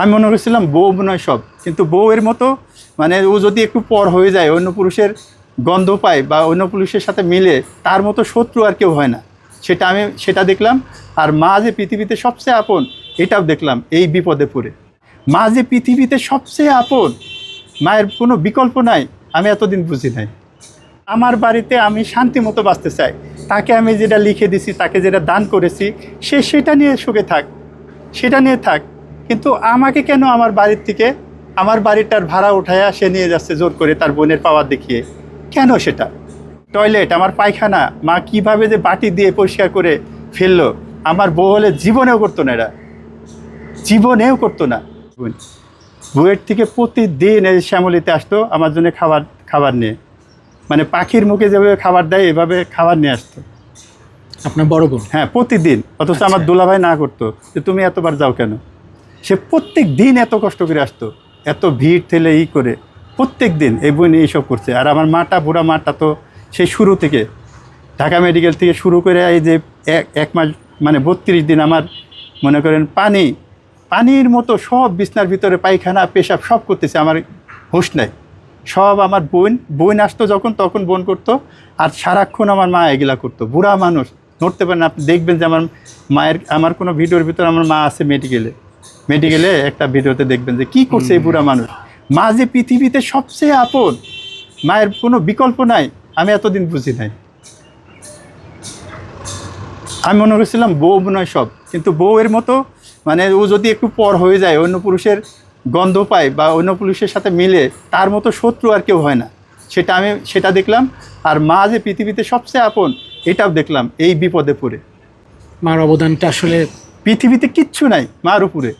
আমি মনে করছিলাম বউ নয় সব, কিন্তু বউয়ের মতো মানে ও যদি একটু পর হয়ে যায়, অন্য পুরুষের গন্ধ পায় বা অন্য পুরুষের সাথে মিলে, তার মতো শত্রু আর কেউ হয় না। সেটা আমি, সেটা দেখলাম। আর মা যে পৃথিবীতে সবচেয়ে আপন, এটাও দেখলাম এই বিপদে পড়ে। মা যে পৃথিবীতে সবচেয়ে আপন, মায়ের কোনো বিকল্প নাই, আমি এতদিন বুঝি নাই। আমার বাড়িতে আমি শান্তি মতো বাঁচতে চাই। তাকে আমি যেটা লিখে দিছি, তাকে যেটা দান করেছি, সে সেটা নিয়ে সুখে থাক, সেটা নিয়ে থাক। কিন্তু আমাকে কেন আমার বাড়ির থেকে আমার বাড়িটার ভাড়া উঠায়া সে নিয়ে যাচ্ছে জোর করে তার বোনের পাওয়ার দেখিয়ে? কেন সেটা? টয়লেট আমার পায়খানা মা কীভাবে যে বাটি দিয়ে পরিষ্কার করে ফেলল আমার বউ হলে জীবনেও করতো না এরা। জীবনেও করতো না। বউয়ের থেকে প্রতিদিন এই শ্যামলিতে আসতো আমার জন্য খাবার খাবার নিয়ে। মানে পাখির মুখে যেভাবে খাবার দেয় এভাবে খাবার নিয়ে আসতো। আপনার বড় বোন? হ্যাঁ প্রতিদিন। অথচ আমার আচ্ছা। দুলাভাই না করতো। যে তুমি এতবার যাও কেন? সে প্রত্যেক দিন এত কষ্ট করে আসতো, এত ভিড় ঠেলে ই করে, প্রত্যেক দিন এই বই নিয়ে এইসব করছে। আর আমার মাটা, বুড়া মাটা তো সেই শুরু থেকে, ঢাকা মেডিকেল থেকে শুরু করে এই যে এক মাস মানে বত্রিশ দিন আমার, মনে করেন পানি, পানির মতো সব বিছনার ভিতরে পায়খানা, পেশাব সব করতেছে, আমার হুঁশ নাই। সব আমার বোন বোন আসতো যখন, তখন বোন করতো, আর সারাক্ষণ আমার মা এগুলা করতো। বুড়া মানুষ, নড়তে পারেন আপনি দেখবেন যে আমার মায়ের, আমার কোনো ভিডিওর ভিতরে আমার মা আছে মেডিকেলে। মেডিকেলে একটা ভিডিওতে দেখবেন যে কি করছে এই বুড়া মানুষ। মা যে পৃথিবীতে সবচেয়ে আপন মায়ের কোনো বিকল্প নাই আমি এতদিন বুঝি নাই। আমি মনে করছিলাম বউ নয় সব কিন্তু বউয়ের মতো মানে ও যদি একটু পর হয়ে যায় অন্য পুরুষের গন্ধ পায় বা অন্য পুরুষের সাথে মিলে তার মতো শত্রু আর কেউ হয় না। সেটা আমি সেটা দেখলাম আর মা যে পৃথিবীতে সবচেয়ে আপন এটাও দেখলাম এই বিপদে পড়ে। মার অবদানটা আসলে পৃথিবীতে কিচ্ছু নাই মার উপরে।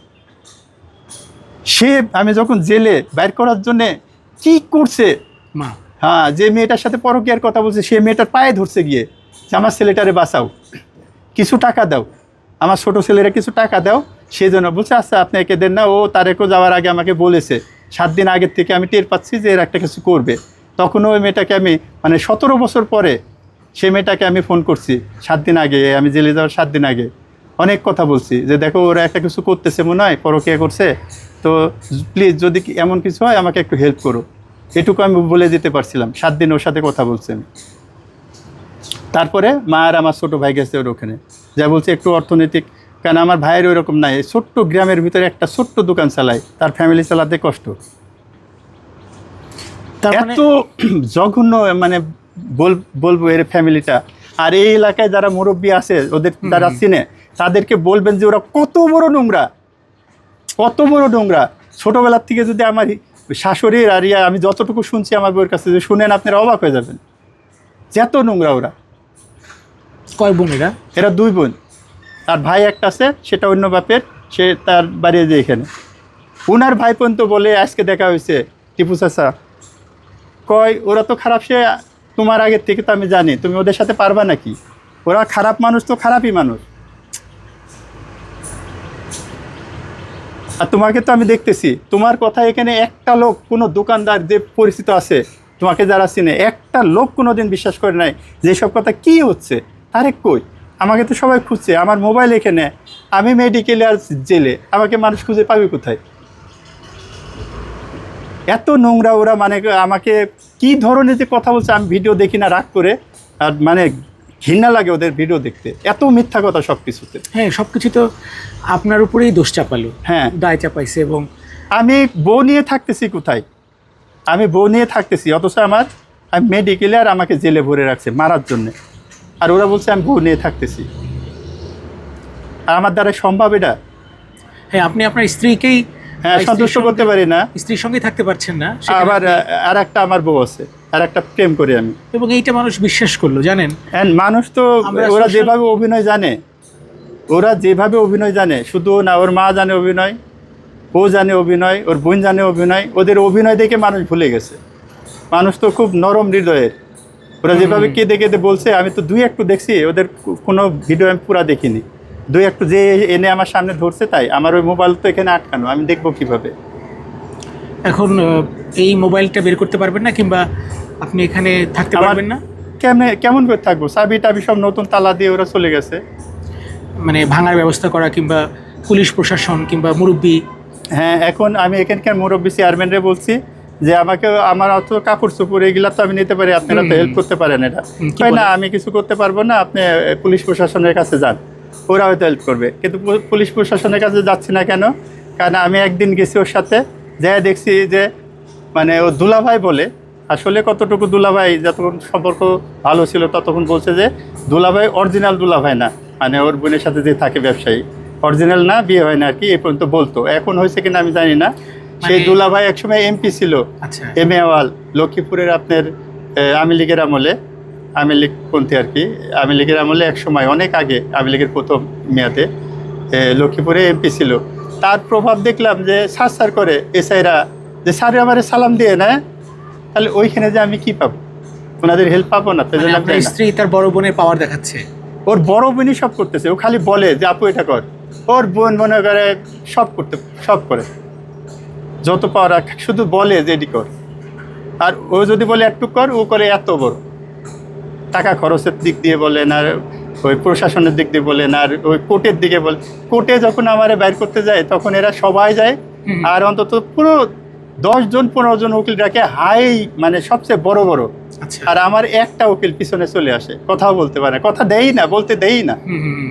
সে আমি যখন জেলে বাইর করার জন্যে কি করছে? মা। হ্যাঁ যে মেয়েটার সাথে পরকীয়ার কথা বলছে সে মেয়েটার পায়ে ধরছে গিয়ে। যে আমার ছেলেটারে বাঁচাও। কিছু টাকা দাও। আমার ছোট ছেলেরা কিছু টাকা দাও। সেই জন্য বলছে আচ্ছা আপনি একে দেন না। ও তারেকও যাওয়ার আগে আমাকে বলেছে। সাত দিন আগের থেকে আমি টের পাচ্ছি যে এর একটা কিছু করবে। তখন ওই মেয়েটাকে আমি মানে সতেরো বছর পরে সে মেয়েটাকে আমি ফোন করছি সাত দিন আগে আমি জেলে যাওয়ার সাত দিন আগে। অনেক কথা বলছি যে দেখো ওরা একটা কিছু করতেছে মনে হয় পরকীয়া করছে। তো প্লিজ যদি এমন কিছু হয় আমাকে একটু হেল্প করো। এটুকু আমি বলে দিতে পারছিলাম। সাত দিন ওর সাথে কথা বলছেন তারপরে মা আর আমার ছোটো ভাই গেছে ওর ওখানে। যা বলছে একটু অর্থনৈতিক কারণ আমার ভাইয়ের ওইরকম নাই। ছোট্ট গ্রামের ভিতরে একটা ছোট্ট দোকান চালায়। তার ফ্যামিলি চালাতে কষ্ট। তার মানে এত জঘন্য মানে বল বলব এর ফ্যামিলিটা আর এই এলাকায় যারা মুরব্বী আছে ওদের যারা চিনে তাদেরকে বলবেন যে ওরা কত বড় নোংরা কত বড় নোংরা। ছোটোবেলার থেকে যদি আমার শাশুড়ির আর ইয়া আমি যতটুকু শুনছি আমার বউয়ের কাছে যে শুনেন আপনারা অবাক হয়ে যাবেন। যত নোংরা ওরা। কয় বোন এরা? এরা দুই বোন। তার ভাই একটা আছে সেটা অন্য বাপের সে তার বাড়ি যে এখানে। ওনার ভাই পর্যন্ত বলে আজকে দেখা হয়েছে টিপু চাচা। কয় ওরা তো খারাপ সে তোমার আগের থেকে তো আমি জানি তুমি ওদের সাথে পারবা নাকি? ওরা খারাপ মানুষ তো খারাপই মানুষ। আর তোমাকে তো আমি দেখতেছি। তোমার কথা এখানে একটা লোক, কোনো দোকানদার যে পরিচিত আছে, তোমাকে যারা চিনে, একটা লোক কোনো দিন বিশ্বাস করে নাই যে সব কথা কি হচ্ছে। আরে কই? আমাকে তো সবাই খুঁজছে, আমার মোবাইল এখানে। আমি মেডিকেলে আর জেলে, আমাকে মানুষ খুঁজে পাবে কোথায়? এত নোংরা ওরা মানে আমাকে কি ধরনের যে কথা বলছে, আমি ভিডিও দেখি না, রাগ করে। আর মানে ঘৃণা লাগে ওদের ভিডিও দেখতে। এত মিথ্যা কথা সব কিছুতে হ্যাঁ সব কিছু তো আপনার উপরেই দোষ চাপালো। হ্যাঁ। দায় চাপাইছে এবং আমি বউ নিয়ে থাকতেছি কোথায়? আমি বউ নিয়ে থাকতেছি অথচ আমার আমি মেডিকেলে আর আমাকে জেলে ভরে রাখছে মারার জন্যে। আর ওরা বলছে আমি বউ নিয়ে থাকতেছি। আর আমার দ্বারা সম্ভব এটা? হ্যাঁ আপনি আপনার স্ত্রীকেই হ্যাঁ সন্তুষ্ট করতে পারি না। স্ত্রীর সঙ্গে থাকতে পারছেন না আবার আর একটা আমার বউ আছে আর একটা প্রেম করি আমি। এবং এইটা মানুষ বিশ্বাস করল জানেন? And মানুষ তো ওরা যেভাবে অভিনয় জানে ওরা যেভাবে অভিনয় জানে শুধু না ওর মা জানে অভিনয় ও জানে অভিনয় ওর বোন জানে অভিনয় ওদের অভিনয় দেখে মানুষ ভুলে গেছে। মানুষ তো খুব নরম হৃদয়ের। ওরা যেভাবে কেঁদে কেঁদে বলছে আমি তো দুই একটু দেখছি ওদের কোনো ভিডিও আমি পুরা দেখিনি। দুই একটু যে এনে আমার সামনে ধরছে তাই আমার ওই মোবাইল তো এখানে আটকানো আমি দেখব কীভাবে। এখন এই মোবাইলটা বের করতে পারবেন না কিংবা আপনি এখানে থাকতে পারবেন না? কেমনে কেমন করে থাকব? চাবি টাবি সব নতুন তালা দিয়ে ওরা চলে গেছে। মানে ভাঙার ব্যবস্থা করা কিংবা পুলিশ প্রশাসন কিংবা মুরব্বী? হ্যাঁ এখন আমি এখানকার মুরব্বী চেয়ারম্যানরে বলছি যে আমাকে আমার অত কাপড় চোপড় এগুলা তো আমি নিতে পারি আপনারা তো হেল্প করতে পারেন এটা। না আমি কিছু করতে পারব না আপনি পুলিশ প্রশাসনের কাছে যান। ওরা হয়তো হেল্প করবে। কিন্তু পুলিশ প্রশাসনের কাছে যাচ্ছি না কেন? কারণ আমি একদিন গেছি ওর সাথে যাই দেখছি যে মানে ও দুলাভাই বলে। আসলে কতটুকু দুলাভাই যতক্ষণ সম্পর্ক ভালো ছিল ততক্ষণ বলছে যে দুলাভাই অরিজিনাল দুলাভাই না। মানে ওর বোনের সাথে যে থাকে ব্যবসায়ী। অরিজিনাল না বিয়ে হয় না আর কি এই পর্যন্ত বলতো। এখন হয়েছে কিনা আমি জানি না। সেই মানে- দুলাভাই একসময় এমপি ছিল। আচ্ছা। এম এ আওয়াল লক্ষ্মীপুরের আপনার আওয়ামী লীগের আমলে। আওয়ামী লীগ পন্থী আর কি। আওয়ামী লীগের আমলে এক সময় অনেক আগে আওয়ামী লীগের প্রথম মেয়াদে লক্ষ্মীপুরে এমপি ছিল। তার প্রভাব দেখলাম যে সার করে এসআইরা যে স্যার আমারে সালাম দিয়ে না তাহলে ওইখানে যে আমি কি পাবো? ওনাদের হেল্প পাবো না তাই মানে জন্য আমি না। স্ত্রী তার বড় বোনের পাওয়ার দেখাচ্ছে। ওর বড় বোনই সব করতেছে ও খালি বলে যে আপু এটা কর। ওর বোন মনে করে সব করতে সব করে। যত পাওয়ার শুধু বলে যে এটি কর। আর ও যদি বলে একটু কর ও করে এত বড়। টাকা খরচের দিক দিয়ে বলেন আর ওই প্রশাসনের দিক দিয়ে বলেন আর ওই কোর্টের দিকে বলে কোর্টে যখন আমারে বাইর করতে যায় তখন এরা সবাই যায় আর অন্তত পুরো দশ জন পনেরো জন উকিল রাখে হাই মানে সবচেয়ে বড় বড়। আচ্ছা। আর আমার একটা উকিল পিছনে চলে আসে। কথাও বলতে পারে। কথা দেই না বলতে দেই না।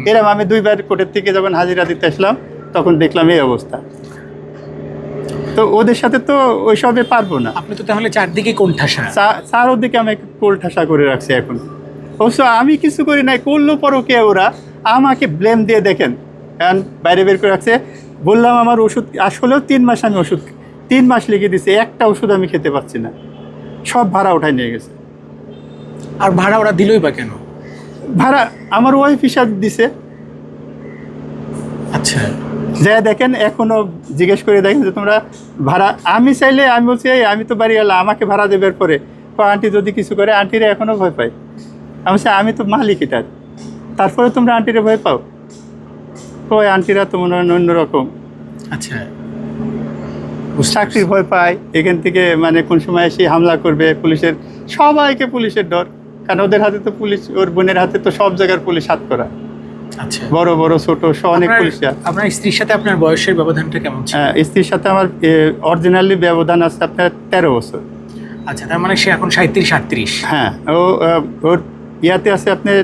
এরম আমি দুইবার কোর্টের থেকে যখন হাজিরা দিতে আসলাম তখন দেখলাম এই অবস্থা। তো ওদের সাথে তো ওইসবে পারব না। আপনি তো তাহলে চারদিকে কোন ঠাসা চার ওদিকে আমি কোল ঠাসা করে রাখছি এখন। অবশ্য আমি কিছু করি নাই করল পরও কে ওরা। আমাকে ব্লেম দিয়ে দেখেন। কারণ বাইরে বের করে রাখছে। বললাম আমার ওষুধ আসলেও তিন মাস আমি ওষুধ তিন মাস লিখে দিছে একটা ওষুধ আমি খেতে পাচ্ছি না। সব ভাড়া উঠাই নিয়ে গেছে। আর ভাড়া ওরা দিলই বা কেন? ভাড়া আমার ওয়াইফ হিসাব দিছে। আচ্ছা। যা দেখেন এখনও জিজ্ঞেস করে দেখেন যে তোমরা ভাড়া আমি চাইলে আমি বলছি এই আমি তো বাড়ি গেলাম আমাকে ভাড়া দেবার পরে আন্টি যদি কিছু করে আন্টিরা এখনও ভয় পায়। আমি বলছি আমি তো মালিক এটার তারপরে তোমরা আন্টিরা ভয় পাও? ওই আন্টিরা তো মনে হয় অন্যরকম। আচ্ছা। চাকরির ভয় পায় এখান থেকে মানে কোন সময় এসে হামলা করবে পুলিশের সবাইকে পুলিশের ডর। কারণ ওদের হাতে তো পুলিশ ওর বোনের হাতে তো সব জায়গার পুলিশ হাত করা। আচ্ছা। বড় বড় ছোট সব অনেক পুলিশ আপনার স্ত্রীর সাথে আপনার বয়সের ব্যবধানটা কেমন ছিল? হ্যাঁ, স্ত্রীর সাথে আমার অরিজিনালি ব্যবধান আছে আপনার তেরো বছর। আচ্ছা তার মানে সে এখন সাঁত্রিশ আটত্রিশ হ্যাঁ ও ওর ইয়াতে আছে আপনার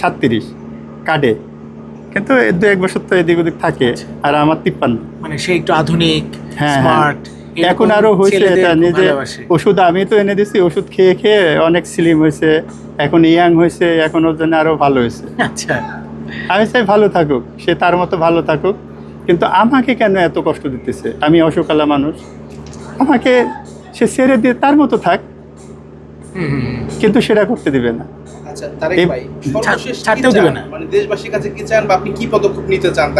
সাতত্রিশ কার্ডে। কিন্তু দু এক বছর তো এদিক ওদিক থাকে আর আমার তিপ্পান্ন। মানে সে একটু আধুনিক হ্যাঁ, স্মার্ট এখন আরও হয়েছে এটা নিজে ওষুধ আমি তো এনে দিছি ওষুধ খেয়ে খেয়ে অনেক স্লিম হয়েছে এখন ইয়াং হয়েছে এখন ওর জন্য আরও ভালো হয়েছে। আচ্ছা। আমি চাই ভালো থাকুক সে তার মতো ভালো থাকুক। কিন্তু আমাকে কেন এত কষ্ট দিতেছে? আমি অসুকালা মানুষ। আমাকে সে ছেড়ে দিয়ে তার মতো থাক। হুম, হুম, হুম। কিন্তু সেটা করতে দিবে না। আচ্ছা। মানে দেশবাসীর কাছে কি চান বা আপনি কি পদক্ষেপ নিতে চান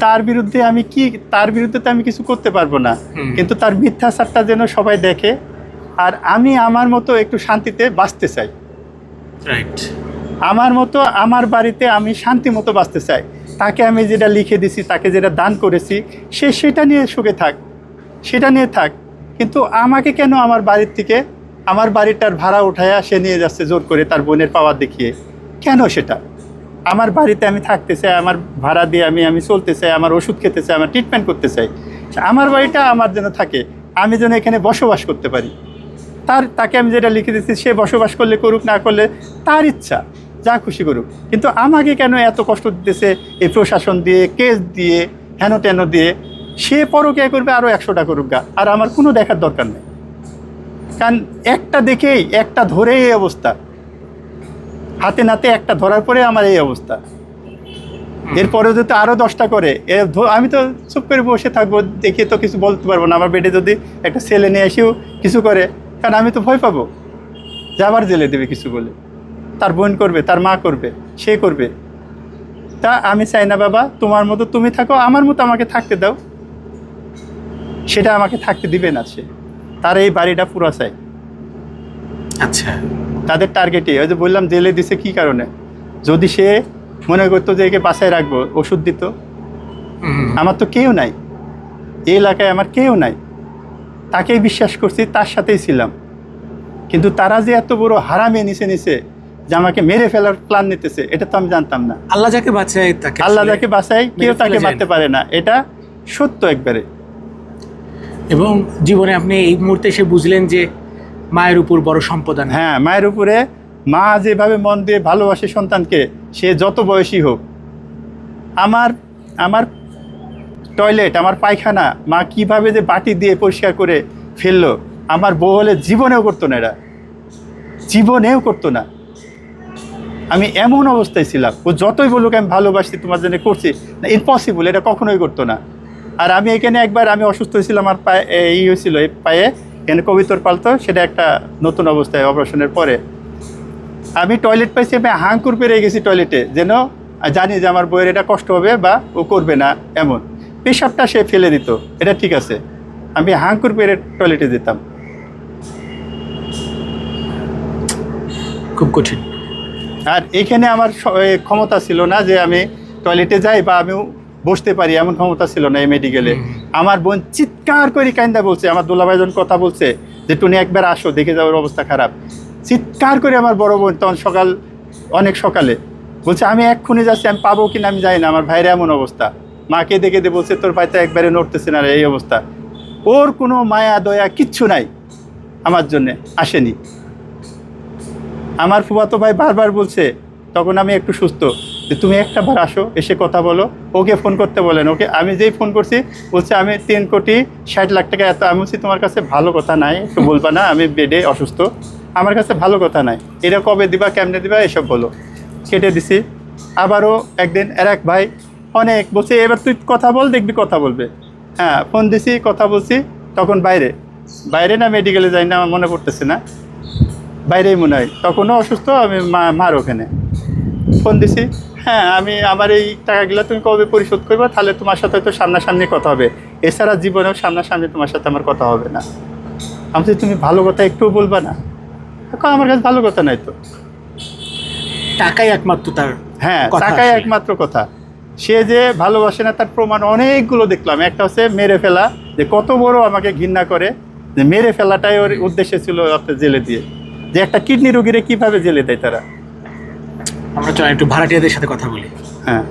তার বিরুদ্ধে? আমি কি তার বিরুদ্ধে তো আমি কিছু করতে পারব না। কিন্তু তার মিথ্যা মিথ্যাচারটা যেন সবাই দেখে। আর আমি আমার মতো একটু শান্তিতে বাঁচতে চাই। রাইট। আমার মতো আমার বাড়িতে আমি শান্তি মতো বাঁচতে চাই। তাকে আমি যেটা লিখে দিছি, তাকে যেটা দান করেছি, সে সেটা নিয়ে সুখে থাক, সেটা নিয়ে থাক। কিন্তু আমাকে কেন আমার বাড়ির থেকে আমার বাড়িটার ভাড়া উঠায়া সে নিয়ে যাচ্ছে জোর করে তার বোনের পাওয়ার দেখিয়ে? কেন সেটা? আমার বাড়িতে আমি থাকতে চাই, আমার ভাড়া দিয়ে আমি আমি চলতে চাই, আমার ওষুধ খেতে চাই, আমার ট্রিটমেন্ট করতে চাই। আমার বাড়িটা আমার যেন থাকে, আমি যেন এখানে বসবাস করতে পারি। তার, তাকে আমি যেটা লিখে দিচ্ছি সে বসবাস করলে করুক, না করলে তার ইচ্ছা। যা খুশি করুক। কিন্তু আমাকে কেন এত কষ্ট দিতেছে এই প্রশাসন দিয়ে কেস দিয়ে হেন টেন দিয়ে? সে পরকে করবে আরও একশোটা করুক গা। আর আমার কোনো দেখার দরকার নেই। কারণ একটা দেখেই একটা ধরেই এই অবস্থা। হাতে নাতে একটা ধরার পরে আমার এই অবস্থা। এরপরে যদি আরও দশটা করে এ আমি তো চুপ করে বসে থাকব দেখে তো কিছু বলতে পারব না। আমার বেডে যদি একটা ছেলে নিয়ে এসেও কিছু করে কারণ আমি তো ভয় পাবো। যে আবার জেলে দেবে কিছু বলে। তার বোন করবে তার মা করবে সে করবে। তা আমি চাই না বাবা তোমার মতো তুমি থাকো আমার মতো আমাকে থাকতে দাও। সেটা আমাকে থাকতে দিবে না সে। তার এই বাড়িটা পুরো চাই। আচ্ছা। তাদের টার্গেটে ওই যে বললাম জেলে দিছে কি কারণে? যদি সে মনে করতো যে একে বাসায় রাখব ওষুধ দিত। আমার তো কেউ নাই। এই এলাকায় আমার কেউ নাই। তাকেই বিশ্বাস করছি তার সাথেই ছিলাম। কিন্তু তারা যে এত বড় হারামে নিচে নিচে যে আমাকে মেরে ফেলার প্ল্যান নিতেছে এটা তো আমি জানতাম না। আল্লাহ যাকে বাঁচায় তাকে আল্লাহ যাকে বাঁচায় কেউ তাকে মারতে পারে না। এটা সত্য একবারে। এবং জীবনে আপনি এই মুহূর্তে এসে বুঝলেন যে মায়ের উপর বড় সম্পদ হ্যাঁ মায়ের উপরে মা যেভাবে মন দিয়ে ভালোবাসে সন্তানকে সে যত বয়সী হোক আমার আমার টয়লেট আমার পায়খানা মা কীভাবে যে বাটি দিয়ে পরিষ্কার করে ফেলল আমার বউ হলে জীবনেও করতো না এরা। জীবনেও করতো না। আমি এমন অবস্থায় ছিলাম, ও যতই বলুক আমি ভালোবাসি, তোমার জন্য করছি, না ইম্পসিবল এটা কখনোই করতো না। আর আমি এখানে একবার আমি অসুস্থ হয়েছিলাম, আমার পায়ে এই হয়েছিল এই পায়ে, এখানে কবিতর পালতো, সেটা একটা নতুন অবস্থায়, অপারেশনের পরে। আমি টয়লেট পাইছি, আমি হাঙ্কুর পেরে গেছি টয়লেটে যেন জানি যে আমার বইয়ের এটা কষ্ট হবে বা ও করবে না, এমন। পেশাবটা সে ফেলে দিত, এটা ঠিক আছে। আমি হাঙ্কুর পেরে টয়লেটে যেতাম। খুব কঠিন। আর এখানে আমার ক্ষমতা ছিল না যে আমি টয়লেটে যাই বা আমি বসতে পারি এমন ক্ষমতা ছিল না এই মেডিকেলে আমার বোন চিৎকার করে কান্দা বলছে আমার দুলাভাই যখন কথা বলছে যে টুনি একবার আসো দেখে যাওয়ার অবস্থা খারাপ। চিৎকার করে আমার বড় বোন তখন সকাল অনেক সকালে বলছে আমি এক্ষুনি যাচ্ছি আমি পাবো কিনা আমি জানি না আমার ভাইয়ের এমন অবস্থা। মাকে দেখে দিয়ে বলছে তোর ভাই তো একবারে নড়তেছে না এই অবস্থা। ওর কোনো মায়া দয়া কিচ্ছু নাই আমার জন্যে আসেনি। আমার ফুফাতো ভাই বারবার বলছে, তখন আমি একটু সুস্থ। যে তুমি একটা বার আসো, এসে কথা বলো। ওকে ফোন করতে বলেন। ওকে, আমি যেই ফোন করছি, বলছে আমি তিন কোটি ষাট লাখ টাকা এত আমি বলছি, তোমার কাছে ভালো কথা নাই, একটু বলবা না, আমি বেডে অসুস্থ। আমার কাছে ভালো কথা নাই। এটা কবে দিবা, কেমনে দিবা, এসব বলো। কেটে দিছি। আবারও একদিন আর এক ভাই অনেক বলছে, এবার তুই কথা বল, দেখবি কথা বলবে। হ্যাঁ ফোন দিছি, কথা বলছি, তখন বাইরে। বাইরে না মেডিকেলে যাই না, আমার মনে পড়তেছে না। বাইরেই মনে হয়। তখনও অসুস্থ আমি মার ওখানে। ফোন দিছি হ্যাঁ আমি আমার এই টাকাগুলো তুমি কবে পরিশোধ করবে? তাহলে তোমার সাথে হয়তো সামনাসামনি কথা হবে। এছাড়া জীবনেও সামনাসামনি তোমার সাথে আমার কথা হবে না। আমি তুমি ভালো কথা একটু বলবা না? এখন আমার কাছে ভালো কথা নাই তো। টাকাই একমাত্র তার হ্যাঁ টাকাই একমাত্র কথা। সে যে ভালোবাসে না তার প্রমাণ অনেকগুলো দেখলাম। একটা হচ্ছে মেরে ফেলা যে কত বড় আমাকে ঘৃণা করে যে মেরে ফেলাটাই ওর উদ্দেশ্য ছিল আপনার জেলে দিয়ে। যে একটা কিডনি রোগীরা কীভাবে জেলে দেয় তারা? আমরা চলেন একটু ভাড়াটিয়াদের সাথে কথা বলি। হ্যাঁ।